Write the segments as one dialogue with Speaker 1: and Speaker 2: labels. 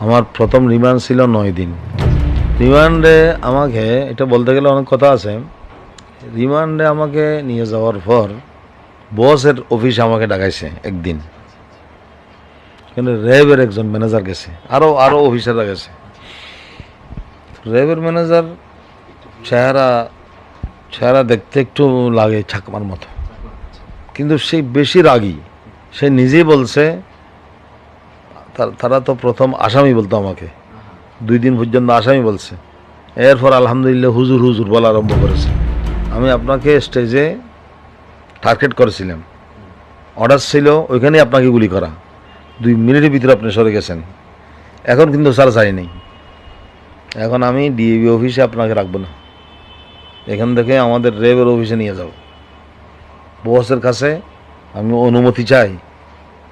Speaker 1: আমার প্রথম রিমান্ড ছিল নয় দিন। রিমান্ডে আমাকে, এটা বলতে গেলে অনেক কথা আছে, রিমান্ডে আমাকে নিয়ে যাওয়ার পর বসের অফিসে আমাকে ডাকাইছে একদিন। কিন্তু র্যাবের একজন ম্যানেজার গেছে আরও আরও অফিসাররা গেছে। র্যাবের ম্যানেজার চেহারা চেহারা দেখতে একটু লাগে ছাকমার মতো। কিন্তু সেই বেশি রাগী। সে নিজেই বলছে তার- তো প্রথম আসামি বলতো আমাকে। দুই দিন পর্যন্ত আসামি বলছে। এরপর আলহামদুলিল্লাহ হুজুর হুজুর বলা আরম্ভ করেছে। আমি আপনাকে স্টেজে টার্গেট করেছিলাম। অর্ডার ছিল ওইখানে আপনাকে গুলি করা। দুই মিনিটের ভিতরে আপনি সরে গেছেন। এখন কিন্তু স্যার চাই নেই। এখন আমি ডিএবি অফিসে আপনাকে রাখব না। এখান থেকে আমাদের রেবের অফিসে নিয়ে যাব। বসের কাছে আমি অনুমতি চাই।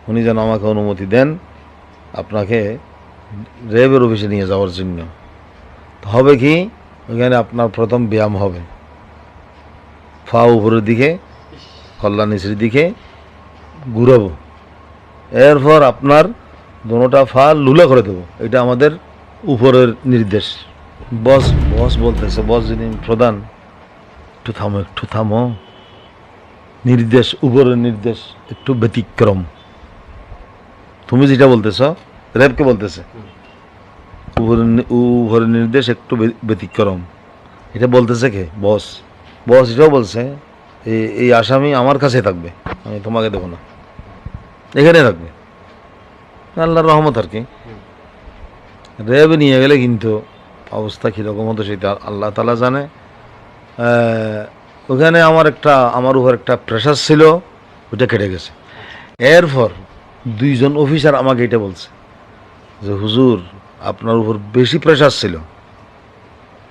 Speaker 1: উনি যেন আমাকে অনুমতি দেন। আপনাকে রেবের অফিসে নিয়ে যাওয়ার জন্য। হবে কি? ওইখানে আপনার প্রথম ব্যায়াম হবে। ফা উপরের দিকে নিচের দিকে ঘুরাবো। এরপর আপনার দোনোটা ফা লুলা করে দেবো। এটা আমাদের উপরের নির্দেশ। বস বস বলতেছে, বস যিনি প্রধান, একটু থামো একটু থামো। নির্দেশ, উপরের নির্দেশ, একটু ব্যতিক্রম। তুমি যেটা বলতেছ র্যাবকে বলতেছে? উপরের নির্দেশ একটু ব্যতিক্রম। এটা বলতেছে কে? বস। বস এটাও বলছে এই এই আসামি আমার কাছে থাকবে, আমি তোমাকে দেবো না। এখানে থাকবে। আল্লাহর রহমত আর কি। র্যাব নিয়ে গেলে কিন্তু অবস্থা কীরকম হতো সেটা আল্লাহ তালা জানে। ওখানে আমার একটা, আমার উপর একটা প্রেশার ছিল ওটা কেটে গেছে। এরপর দুইজন অফিসার আমাকে এটা বলছে। যে হুজুর আপনার উপর বেশি প্রেশার ছিল।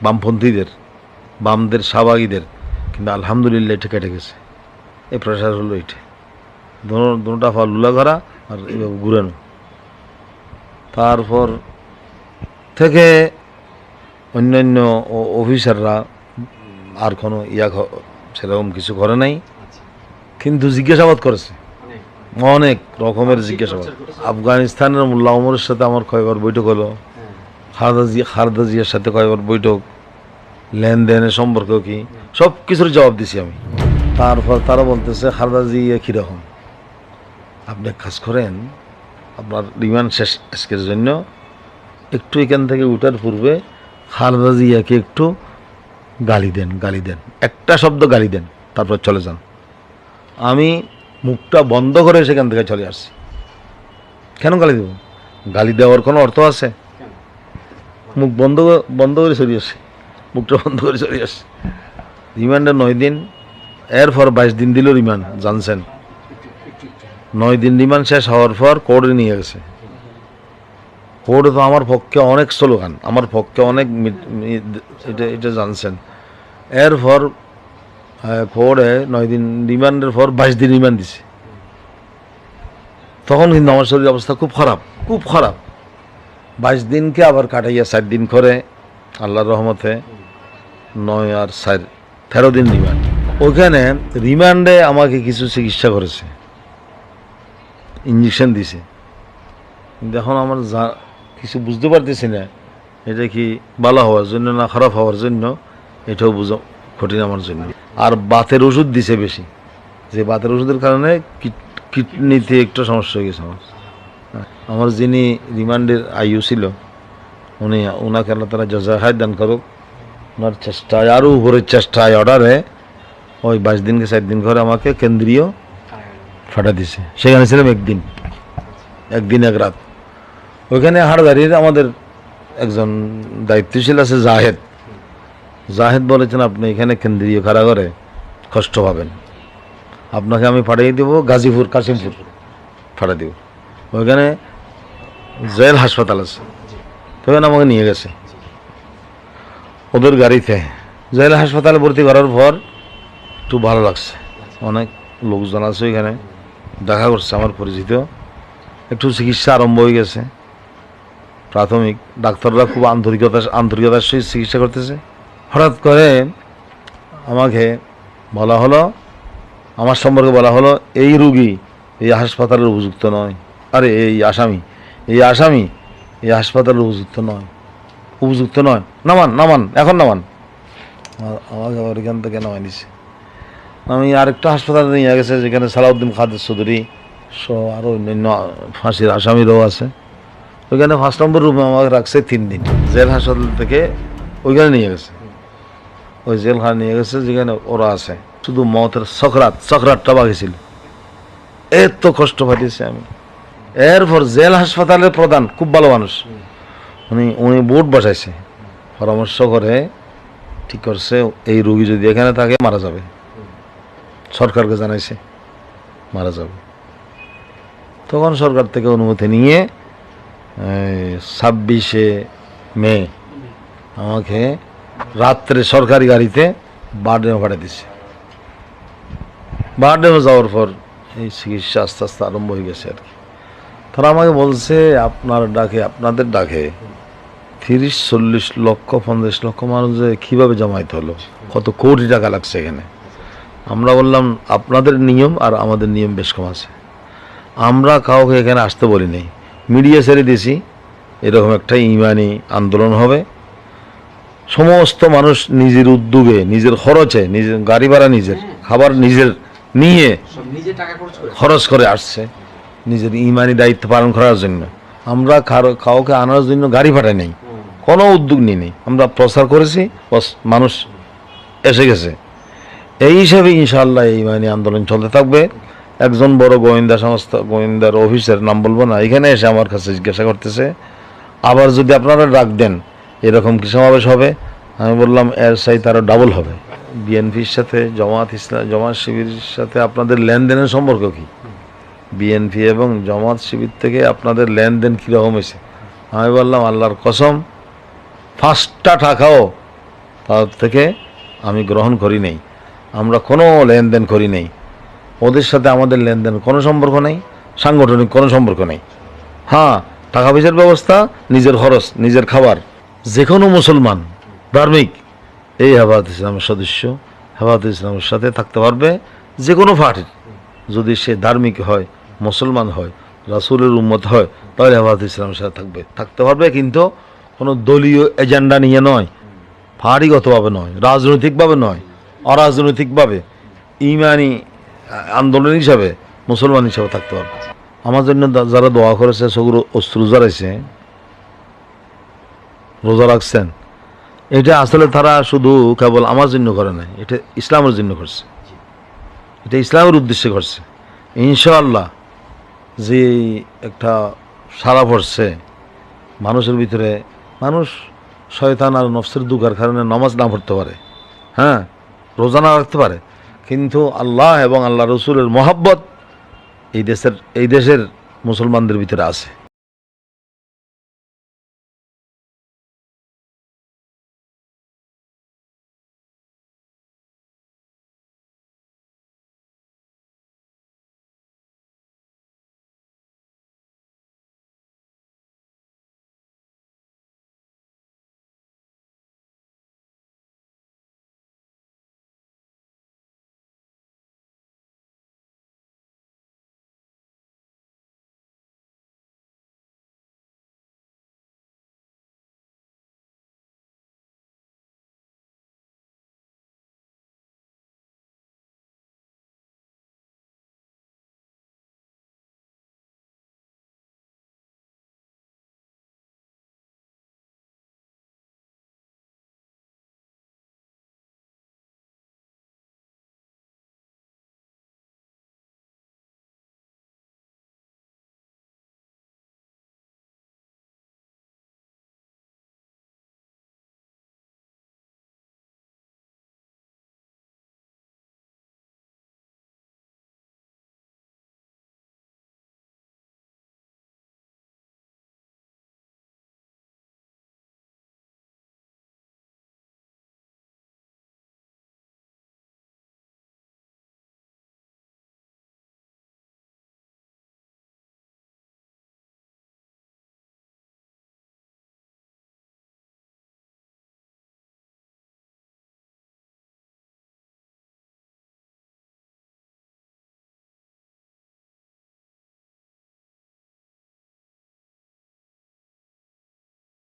Speaker 1: বামপন্থীদের বামদের শাহবাগীদের কিন্তু আলহামদুলিল্লাহ এটা কেটে গেছে এই প্রেশার হলো এটা দোনো- দোনোটা ফল লুলা করা আর এভাবে ঘুরানো তারপর থেকে অন্যান্য অফিসাররা আর কোনো ইয়া সেরকম কিছু করে নাই। কিন্তু জিজ্ঞাসাবাদ করেছে। অনেক রকমের জিজ্ঞাসাবাদ। আফগানিস্তানের মোল্লা ওমরের সাথে আমার কয়েকবার বৈঠক হলো। খালেদা জিয়া খালেদা জিয়ার সাথে কয়েকবার বৈঠক। লেনদেনের সম্পর্ক কি? সব কিছুর জবাব দিছি আমি। তারপর তারা বলতেছে খালেদা জিয়া কীরকম? আপনি এক কাজ করেন আপনার রিমান্ড শেষ আজকের জন্য। একটু এখান থেকে উঠার পূর্বে খালেদা জিয়াকে একটু গালি দেন গালি দেন। একটা শব্দ গালি দেন তারপর চলে যান। আমি মুখটা বন্ধ করে সেখান থেকে চলে আসছি। কেন গালি দেব? গালি দেওয়ার কোনো অর্থ আছে? মুখ বন্ধ বন্ধ করে চলে আসছি। মুখটা বন্ধ করে চলে আসছি। রিমান্ডে নয় দিন এরপর বাইশ দিন দিল রিমান্ড জানছেন। নয় দিন রিমান্ড শেষ হওয়ার পর কোর্টে নিয়ে গেছে। কোর্টে তো আমার পক্ষে অনেক স্লোগান আমার পক্ষে অনেক এটা এটা জানছেন। এরপর কোর্টে নয় দিন রিমান্ডের পর বাইশ দিন রিমান্ড দিছে। তখন কিন্তু আমার শরীর অবস্থা খুব খারাপ খুব খারাপ। বাইশ দিনকে আবার কাটাইয়া চার দিন করে আল্লাহর রহমতে নয় আর চার, তেরো দিন রিমান্ড। ওখানে রিমান্ডে আমাকে কিছু চিকিৎসা করেছে। ইঞ্জেকশন দিছে। কিন্তু এখন আমার যা, কিছু বুঝতে পারতেছি না, এটা কি ভালো হওয়ার জন্য না খারাপ হওয়ার জন্য, এটাও বুঝা কঠিন আমার জন্য। আর বাতের ওষুধ দিছে বেশি। যে বাতের ওষুধের কারণে কিড- কিডনিতে একটু সমস্যা হয়ে গেছে আমার। হ্যাঁ, আমার যিনি রিমান্ডের আইউ ছিল উনি ওনাকে আল্লাহ তারা জজাহায় দান করুক। ওনার চেষ্টায় আরও উপরের চেষ্টায় অর্ডারে ওই বাইশ দিনকে চার দিন করে আমাকে কেন্দ্রীয় ফাটা দিছে। সেখানে ছিলাম একদিন। একদিন এক রাত। ওইখানে হাড়দারির আমাদের একজন দায়িত্বশীল আছে জাহেদ। জাহেদ বলেছেন, আপনি এখানে কেন্দ্রীয় কারাগারে কষ্ট পাবেন। আপনাকে আমি পাঠিয়ে দেব গাজীপুর, কাশিমপুর পাঠিয়ে দেব। ওইখানে জেল হাসপাতাল আছে। তো আমাকে নিয়ে গেছে। ওদের গাড়িতে জেল হাসপাতালে ভর্তি করার পর একটু ভালো লাগছে। অনেক লোকজন আছে এখানে দেখা করছে আমার পরিচিত। একটু চিকিৎসা আরম্ভ হয়ে গেছে। প্রাথমিক ডাক্তাররা খুব আন্তরিকতা আন্তরিকতার সহিত চিকিৎসা করতেছে। হঠাৎ করে আমাকে বলা হলো, আমার সম্পর্কে বলা হলো, এই রুগী এই হাসপাতালের উপযুক্ত নয়। আরে, এই আসামি এই আসামি এই হাসপাতাল উপযুক্ত নয়। উপযুক্ত নয়। নামান নামান, এখন নামান। আমাকে আবার এখান থেকে নামাই দিছে আমি আরেকটা হাসপাতালে নিয়ে গেছে, যেখানে সালাউদ্দিন খাদের চৌধুরী সহ আরও অন্যান্য ফাঁসির আসামিরাও আছে। ওইখানে ফার্স্ট নম্বর রুমে আমাকে রাখছে তিন দিন। জেল হাসপাতাল থেকে ওইখানে নিয়ে গেছে। ওই জেলখানা নিয়ে গেছে, যেখানে ওরা আছে। শুধু মতের সকরাত সকরাতটা বাকি ছিল এত কষ্ট পাঠিয়েছি আমি। এরপর জেল হাসপাতালের প্রধান, খুব ভালো মানুষ। উনি উনি বোর্ড বসাইছে। পরামর্শ করে ঠিক করছে, এই রুগী যদি এখানে থাকে, মারা যাবে। সরকারকে জানাইছে, মারা যাবে। তখন সরকার থেকে অনুমতি নিয়ে ছাব্বিশে মে, আমাকে রাত্রে সরকারি গাড়িতে বার্ডেমে পাঠিয়ে দিচ্ছে বার্ডেমে যাওয়ার পর এই চিকিৎসা আস্তে আস্তে আরম্ভ হয়ে গেছে আর কি। তারা আমাকে বলছে, আপনার ডাকে, আপনাদের ডাকে তিরিশ, চল্লিশ লক্ষ, পঞ্চাশ লক্ষ মানুষ যে কীভাবে জমাইতে হলো? কত কোটি টাকা লাগছে এখানে? আমরা বললাম, আপনাদের নিয়ম আর আমাদের নিয়ম বেশ কম আছে। আমরা কাউকে এখানে আসতে বলি মিডিয়া ছেড়ে দিয়েছি। এরকম একটা ইমানি আন্দোলন হবে। সমস্ত মানুষ নিজের উদ্যোগে নিজের খরচে নিজের গাড়ি ভাড়া নিজের খাবার নিজের নিয়ে
Speaker 2: খরচ করে।
Speaker 1: আসছে নিজের ইমানি দায়িত্ব পালন করার জন্য। আমরা কাউকে আনার জন্য গাড়ি ভাড়া নেই কোনো উদ্যোগ নিই। নি আমরা প্রচার করেছি মানুষ এসে গেছে। এই হিসাবে ইনশাআল্লাহ এই ইমানি আন্দোলন চলতে থাকবে। একজন বড় গোয়েন্দা সংস্থা গোয়েন্দার অফিসের নাম বলব না এখানে এসে আমার কাছে জিজ্ঞাসা করতেছে। আবার যদি আপনারা ডাক দেন এরকম কি সমাবেশ হবে? আমি বললাম, এর সাইতে আরও ডাবল হবে। বিএনপির সাথে জমাত ইসলাম জমাত শিবিরের সাথে আপনাদের লেনদেনের সম্পর্ক কি? বিএনপি এবং জমাত শিবির থেকে আপনাদের লেনদেন কীরকম হয়েছে? আমি বললাম, আল্লাহর কসম, পাঁচটা টাকাও তার থেকে আমি গ্রহণ করি নেই। আমরা কোনো লেনদেন করি নেই। ওদের সাথে আমাদের লেনদেন কোনো সম্পর্ক নেই, সাংগঠনিক কোনো সম্পর্ক নেই। হ্যাঁ টাকা পয়সার ব্যবস্থা, নিজের খরচ, নিজের খাবার। যে কোনো মুসলমান, ধার্মিক, এই হেফাজত ইসলামের সদস্য, হেফাজত ইসলামের সাথে থাকতে পারবে যে কোনো পার্টির যদি সে ধার্মিক হয়, মুসলমান হয়, রাসুলের উম্মত হয়, তাহলে হেফাজত ইসলামের সাথে থাকবে। থাকতে পারবে কিন্তু কোনো দলীয় এজেন্ডা নিয়ে নয় পার্টিগতভাবে নয়, রাজনৈতিকভাবে নয়, অরাজনৈতিকভাবে, ইমানি আন্দোলন হিসাবে মুসলমান হিসাবে থাকতে পারবে। আমার জন্য যারা দোয়া করেছে সেগুলো অস্ত্র জারাইছে রোজা রাখছেন, এটা আসলে তারা শুধু কেবল আমার জন্য করে নাই, এটা ইসলামের জন্য করছে। এটা ইসলামের উদ্দেশ্যে করছে। ইনশাআল্লাহ যে একটা সারা পড়ছে, মানুষের ভিতরে, মানুষ শয়তান আর নফসের দুকার কারণে নামাজ না পড়তে পারে। হ্যাঁ রোজা না রাখতে পারে। কিন্তু আল্লাহ এবং আল্লাহ রসুলের মহাব্বত এই দেশের এই দেশের মুসলমানদের ভিতরে আছে।